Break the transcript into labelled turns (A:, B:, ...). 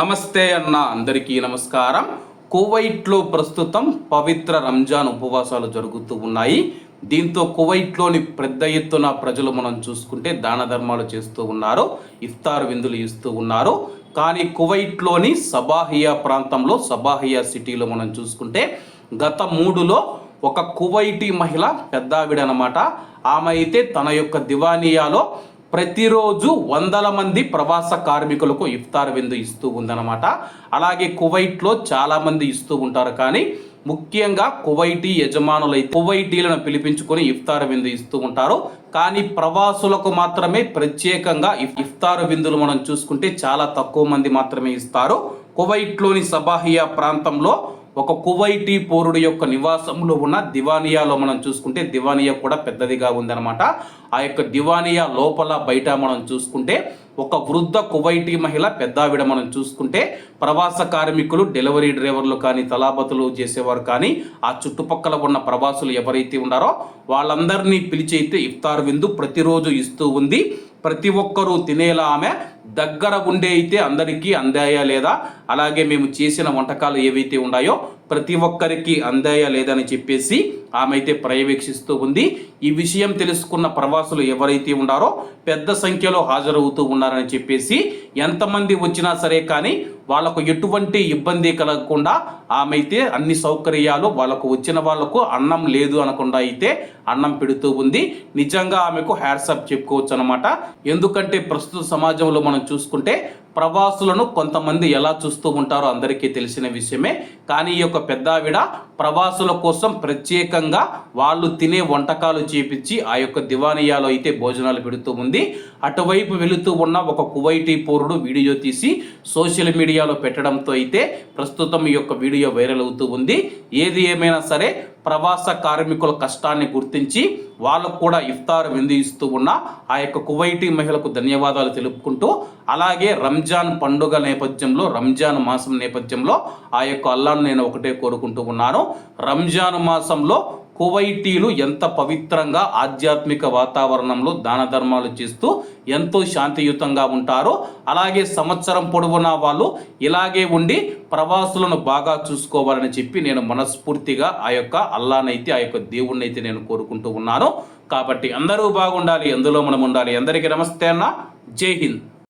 A: నమస్తే అన్న అందరికీ నమస్కారం. కువైట్లో ప్రస్తుతం పవిత్ర రంజాన్ ఉపవాసాలు జరుగుతూ ఉన్నాయి. దీంతో కువైట్లోని పెద్ద ఎత్తున ప్రజలు మనం చూసుకుంటే దాన ధర్మాలు చేస్తూ ఉన్నారు ఇఫ్తార్ విందులు ఇస్తూ ఉన్నారు. కానీ కువైట్లోని సబాహియా ప్రాంతంలో సబాహియా సిటీలో మనం చూసుకుంటే గత మూడులో ఒక కువైటీ మహిళ పెద్దావిడ అనమాట ఆమె అయితే తన యొక్క దివానియాలో ప్రతిరోజు వందల మంది ప్రవాస కార్మికులకు ఇఫ్తార్ విందు ఇస్తూ ఉందన్నమాట. అలాగే కువైట్లో చాలామంది ఇస్తూ ఉంటారు కానీ ముఖ్యంగా కువైటీ యజమానులై కువైటీలను పిలిపించుకొని ఇఫ్తార్ విందు ఇస్తూ ఉంటారు. కానీ ప్రవాసులకు మాత్రమే ప్రత్యేకంగా ఇఫ్తార్ విందులు మనం చూసుకుంటే చాలా తక్కువ మంది మాత్రమే ఇస్తారు. కువైట్లోని సబాహియా ప్రాంతంలో ఒక కువైటీ పౌరుడు యొక్క నివాసంలో ఉన్న దివానియాలో మనం చూసుకుంటే దివానియా కూడా పెద్దదిగా ఉందన్నమాట. ఆ యొక్క దివానియా లోపల బయట మనం చూసుకుంటే ఒక వృద్ధ కువైటీ మహిళ పెద్దావిడ మనం చూసుకుంటే ప్రవాస కార్మికులు డెలివరీ డ్రైవర్లు కానీ తలాపతులు చేసేవారు కానీ ఆ చుట్టుపక్కల ఉన్న ప్రవాసులు ఎవరైతే ఉన్నారో వాళ్ళందరినీ పిలిచి అయితే ఇఫ్తార్ విందు ప్రతిరోజు ఇస్తూ ఉంది. ప్రతి ఒక్కరూ తినేలా ఆమె దగ్గర ఉండే అయితే అందరికీ అందాయా లేదా? అలాగే మేము చేసిన వంటకాలు ఏవైతే ఉన్నాయో ప్రతి ఒక్కరికి అందాయా లేదని చెప్పేసి ఆమె అయితే పర్యవేక్షిస్తూ ఉంది. ఈ విషయం తెలుసుకున్న ప్రవాసులు ఎవరైతే ఉన్నారో పెద్ద సంఖ్యలో హాజరవుతూ ఉన్నారని చెప్పేసి ఎంతమంది వచ్చినా సరే కానీ వాళ్ళకు ఎటువంటి ఇబ్బంది కలగకుండా ఆమె అయితే అన్ని సౌకర్యాలు వాళ్ళకు వచ్చిన వాళ్ళకు అన్నం లేదు అనకుండా అయితే అన్నం పెడుతూ ఉంది. నిజంగా ఆమెకు హ్యాట్సప్ చెప్పుకోవచ్చు అనమాట ఎందుకంటే ప్రస్తుత సమాజంలో మనం చూసుకుంటే ప్రవాసులను కొంతమంది ఎలా చూస్తూ ఉంటారో అందరికీ తెలిసిన విషయమే. కానీ ఈ యొక్క పెద్దావిడ ప్రవాసుల కోసం ప్రత్యేకంగా వాళ్ళు తినే వంటకాలు చేపించి ఆ యొక్క దివానియాలో అయితే భోజనాలు పెడుతూ ఉంది. అటువైపు వెళుతూ ఉన్న ఒక కువైటీ పౌరుడు వీడియో తీసి సోషల్ మీడియాలో పెట్టడంతో అయితే ప్రస్తుతం ఈ యొక్క వీడియో వైరల్ అవుతూ ఉంది. ఏది ఏమైనా సరే ప్రవాస కార్మికుల కష్టాన్ని గుర్తించి వాళ్ళకు కూడా ఇఫ్తార్ విందు ఇస్తూ ఉన్న ఆ యొక్క కువైటీ మహిళకు ధన్యవాదాలు తెలుపుకుంటూ అలాగే రంజాన్ పండుగ నేపథ్యంలో రంజాన్ మాసం నేపథ్యంలో ఆ యొక్క అల్లాను నేను ఒకటే కోరుకుంటూ ఉన్నాను. రంజాన్ మాసంలో కువైటీలు ఎంత పవిత్రంగా ఆధ్యాత్మిక వాతావరణంలో దాన ధర్మాలు చేస్తూ ఎంతో శాంతియుతంగా ఉంటారో అలాగే సంవత్సరం పొడవునా వాళ్ళు ఇలాగే ఉండి ప్రవాసులను బాగా చూసుకోవాలని చెప్పి నేను మనస్ఫూర్తిగా ఆ యొక్క అల్లానైతే ఆ యొక్క దేవుణ్ణైతే నేను కోరుకుంటూ ఉన్నాను. కాబట్టి అందరూ బాగుండాలి ఎందులో మనం ఉండాలి. అందరికీ నమస్తే అన్న. జై హింద్.